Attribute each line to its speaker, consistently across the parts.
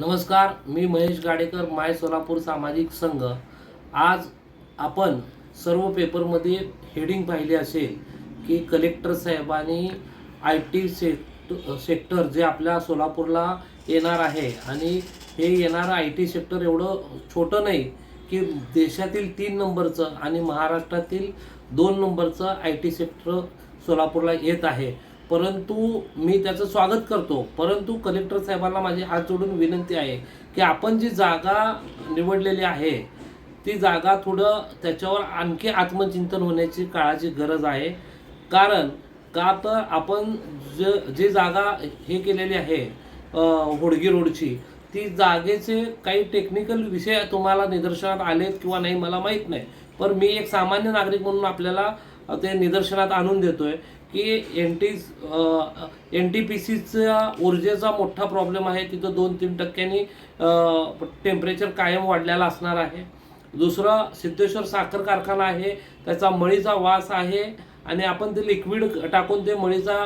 Speaker 1: नमस्कार मी महेश गाडेकर माय सोलापूर सामाजिक संघ. आज आपण सर्व पेपरमध्ये हेडिंग पाहिले असेल की कलेक्टर साहेबांनी आय टी सेक्ट सेक्टर जे आपल्या सोलापूरला येणार आहे आणि हे येणारं आय टी सेक्टर एवढं छोटं नाही की देशातील तीन नंबरचं आणि महाराष्ट्रातील दोन नंबरचं आय टी सेक्टर सोलापूरला येत आहे. परंतु मी त्याचं स्वागत करतो. परंतु कलेक्टर साहेबांना माझी हात जोडून विनंती आहे की आपण जी जागा निवडलेली आहे ती जागा थोडं त्याच्यावर आणखी आत्मचिंतन होण्याची काळाची गरज आहे. कारण का तर आपण ज जी जागा हे केलेली आहे होडगी रोडची ती जागेचे काही टेक्निकल विषय तुम्हाला निदर्शनात आलेत किंवा नाही मला माहीत नाही. पण मी एक सामान्य नागरिक म्हणून आपल्याला ते निदर्शनात आणून देतोय की N T N T P सीचा ऊर्जेचा मोठा प्रॉब्लेम आहे. तिथं दोन तीन टक्क्यांनी टेम्परेचर कायम वाढलेला असणार आहे. दुसरं सिद्धेश्वर साखर कारखाना आहे. त्याचा मळीचा वास आहे. आणि आपण ते लिक्विड टाकून ते मळीचा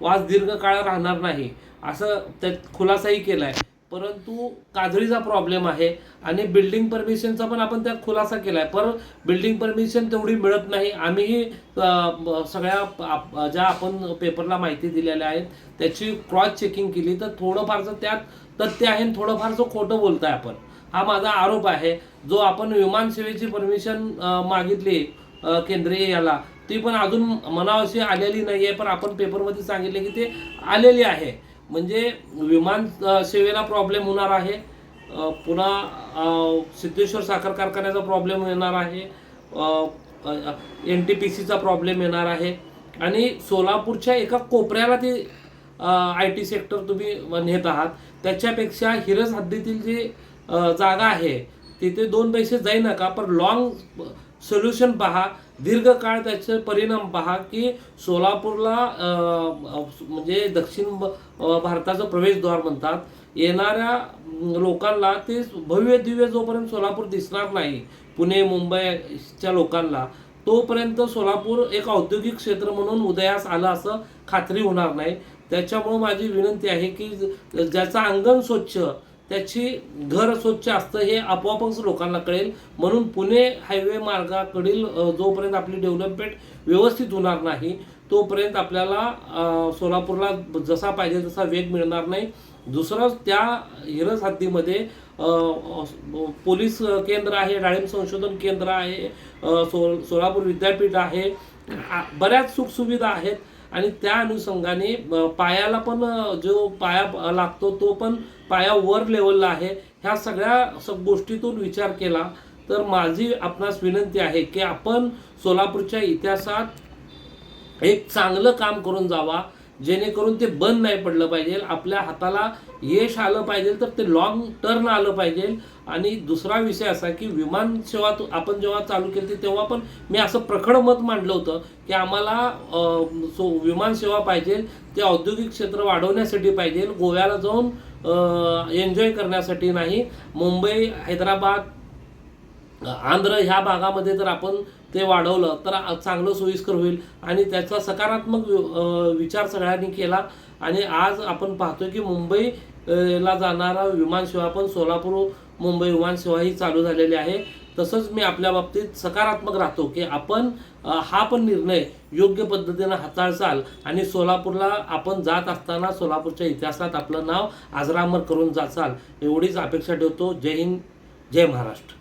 Speaker 1: वास दीर्घकाळ राहणार नाही. असं त्यात खुलासाही केला आहे परंतु काजळीचा प्रॉब्लेम आहे आणि बिल्डिंग परमिशनचा पण आपण त्यात खुलासा केला आहे पर बिल्डिंग परमिशन तेवढी मिळत नाही. आम्हीही सगळ्या आप- ज्या आपण पेपरला माहिती दिलेल्या आहेत त्याची क्रॉस चेकिंग केली. तर थोडंफारचं त्यात तथ्य आहे आणि थोडंफारचं खोटं बोलताय आपण. हा माझा आरोप आहे. जो आपण विमानसेवेची परमिशन मागितली केंद्रीय याला ती पण अजून मनावशी आलेली नाही आहे पण आपण पेपरमध्ये सांगितले की ते आलेली आहे. म्हणजे विमान सेवेला प्रॉब्लेम होणार आहे. पुन्हा सिद्धेश्वर साखर कारखान्याचा प्रॉब्लेम येणार आहे. एन टी पी सीचा प्रॉब्लेम येणार आहे. आणि सोलापूरच्या एका कोपऱ्याला ते आय टी सेक्टर तुम्ही नेत आहात. त्याच्यापेक्षा हिरज हद्दीतील जी जागा आहे तिथे दोन पैसे जाई नका पण लॉंग सोल्युशन पहा. दीर्घकाळ त्याचे परिणाम पहा की सोलापूरला म्हणजे दक्षिण भारताचं प्रवेशद्वार म्हणतात. येणाऱ्या लोकांना ते भव्य दिव्य जोपर्यंत सोलापूर दिसणार नाही पुणे मुंबईच्या लोकांना तोपर्यंत सोलापूर एक औद्योगिक क्षेत्र म्हणून उदयास आलं असं खात्री होणार नाही. त्याच्यामुळं माझी विनंती आहे की ज- ज्याचं अंगण स्वच्छ त्याची घर स्वच्छ असतं हे आपोआपच लोकांना कळेल. म्हणून पुणे हायवे मार्गाकडील जोपर्यंत आपली डेव्हलपमेंट व्यवस्थित होणार नाही तोपर्यंत आपल्याला सोलापूरला जसा पाहिजे तसा वेग मिळणार नाही. दुसरं त्या हिरस हद्दीमध्ये पोलीस केंद्र आहे डाळिंब संशोधन केंद्र आहे सो सोलापूर विद्यापीठ आहे. बऱ्याच सुखसुविधा आहेत. आणि त्या अनुषंगाने पायाला पण जो पाया लागतो तो पण पाया वर लेवलला आहे. ह्या सगळ्या गोष्टीतून विचार केला तर माझी आपणास विनंती आहे की आपण सोलापूरच्या इतिहासात एक चांगलं काम करून जावा. जेणेकरून ते बंद नाही पडलं पाहिजे आपल्या हाताला यश आलं पाहिजे तर ते लॉंग टर्न आलं पाहिजे. आणि दुसरा विषय असा की विमान सेवा तु- आपण जेव्हा चालू केली तेव्हा पण मी असं प्रखड मत मांडलं होतं की आम्हाला सो विमान सेवा पाहिजे ते औद्योगिक क्षेत्र वाढवण्यासाठी पाहिजे गोव्याला जाऊन एन्जॉय करण्यासाठी नाही. मुंबई हैदराबाद आंध्र ह्या भागामध्ये जर आपण ते वाढवलं तर चांगलं सोयीस्कर होईल. आणि त्याचा सकारात्मक वि- विचार सगळ्यांनी केला. आणि आज आपण पाहतो की मुंबई ला जाणारा विमानसेवा पण सोलापूर मुंबई विमानसेवा ही चालू झालेली आहे. तसंच मी आपल्या बाबतीत सकारात्मक राहतो की आपण हा पण निर्णय योग्य पद्धतीनं हाताळचाल. आणि सोलापूरला आपण जात असताना सोलापूरच्या इतिहासात आपलं नाव आजरामर करून जाचाल. एवढीच अपेक्षा ठेवतो. जय हिंद जय महाराष्ट्र.